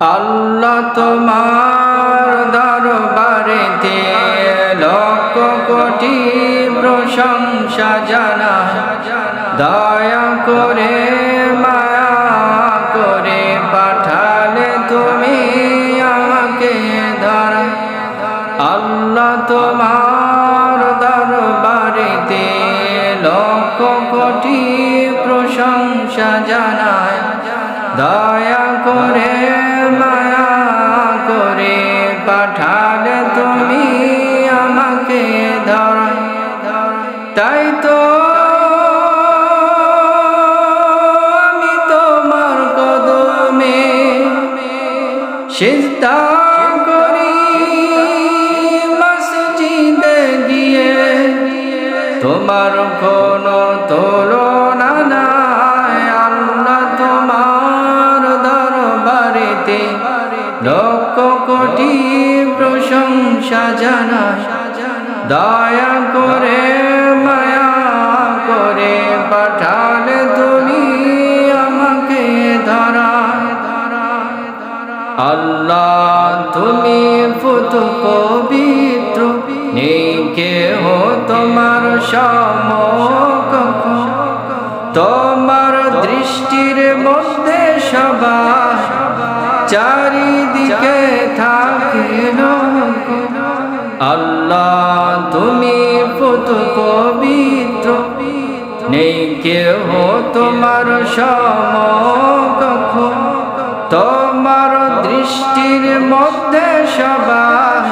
আল্লাহ তোমার দরবারেতে লক্ষ কোটি প্রশংসা জানা। দয়া করে মায়া করে পাঠালে তুমি আমাকে ধর। আল্লাহ তোমার দরবারেতে লক্ষ কোটি প্রশংসা জানায়। দয়া করে আমাকে ধর তাই তো আমি তোমার কদমে সিজদা করি, মসজিদে গিয়ে তোমার কোনো তুলনা নাই। আল্লাহ তোমার দরবারেতে লক্ষ কোটি প্রশংসা জানা দয়া করে, মায়া করে পাঠালে তুমি আমাকে ধরা। আল্লাহ, তুমি ফুত পবিত্র, নেই কেহ তোমার সমকক্ষ তোমার দৃষ্টির মধ্যে সবাই চারিদিকে থাকে আল্লাহ পবিত্র। নেই কেহ তোমার সমকক্ষ। তোমার দৃষ্টির মধ্যে সবাই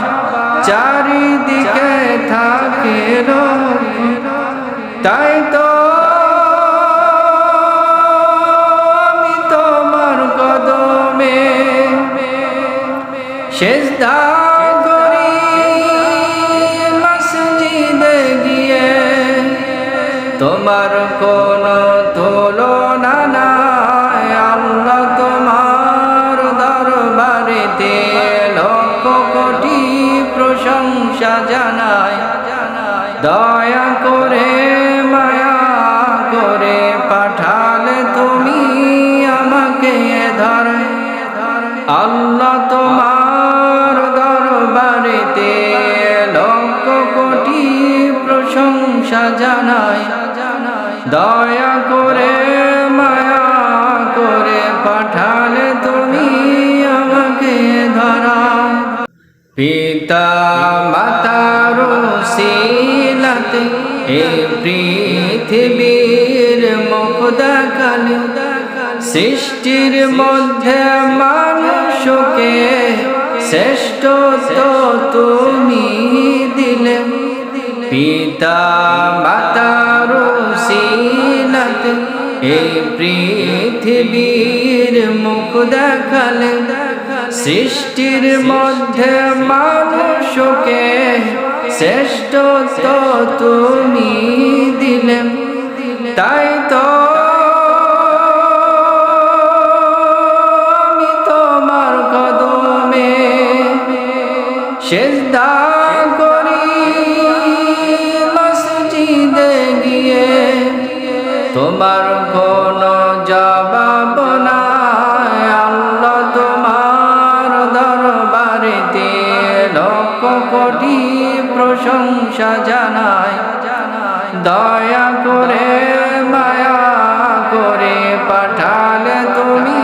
চারিদিকে থাকে তাই তো আমি তোমার কদমে শেষ করি কোন তুলনা নাই। আল্লাহ তোমার দরবারেতে লক্ষ কোটি প্রশংসা জানায় দয়া করে, মায়া করে পাঠালে তুমি আমাকে ধরে। আল্লাহ তোমার দরবারেতে লক্ষ কোটি প্রশংসা জানায় দয়া করে মায়া করে পাঠালে তুমি আমাকে ধরা। পিতা মাতার শিলাতে এ পৃথিবীর মুখ দেখালে সৃষ্টির মধ্যে মানুষকে শ্রেষ্ঠ তো তুমি দিলে। পিতা মাতার এই পৃথিবীর মুখ দেখালে, সৃষ্টির মধ্যে মানুষকে শ্রেষ্ঠ তো তুমি দিলে, তাই তো তোমার কদমে সেজদা করি তোমার কোনো জবাব নাই। আল্লাহ তোমার দরবারেতে লক্ষ কোটি প্রশংসা জানায় দয়া করে মায়া করে পাঠালে তুমি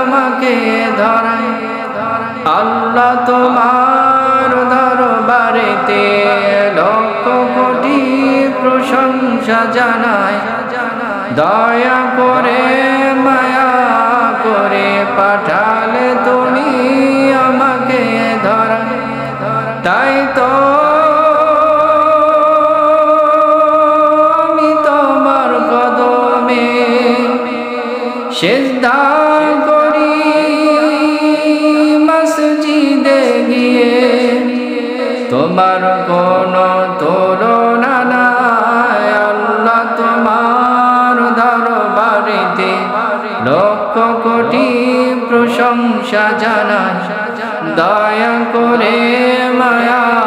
আমাকে ধরায় আল্লাহ তোমার দরবারেতে লক্ষ কোটি প্রশংসা জানায় দয়া করে মায়া করে পাঠালে তুমি আমাকে ধরা। তাই তো আমি তোমার কদমে সেজদা করি। মসজিদে গিয়ে তোমার কোন প্রশংসা জানায় দয়া করে মায়া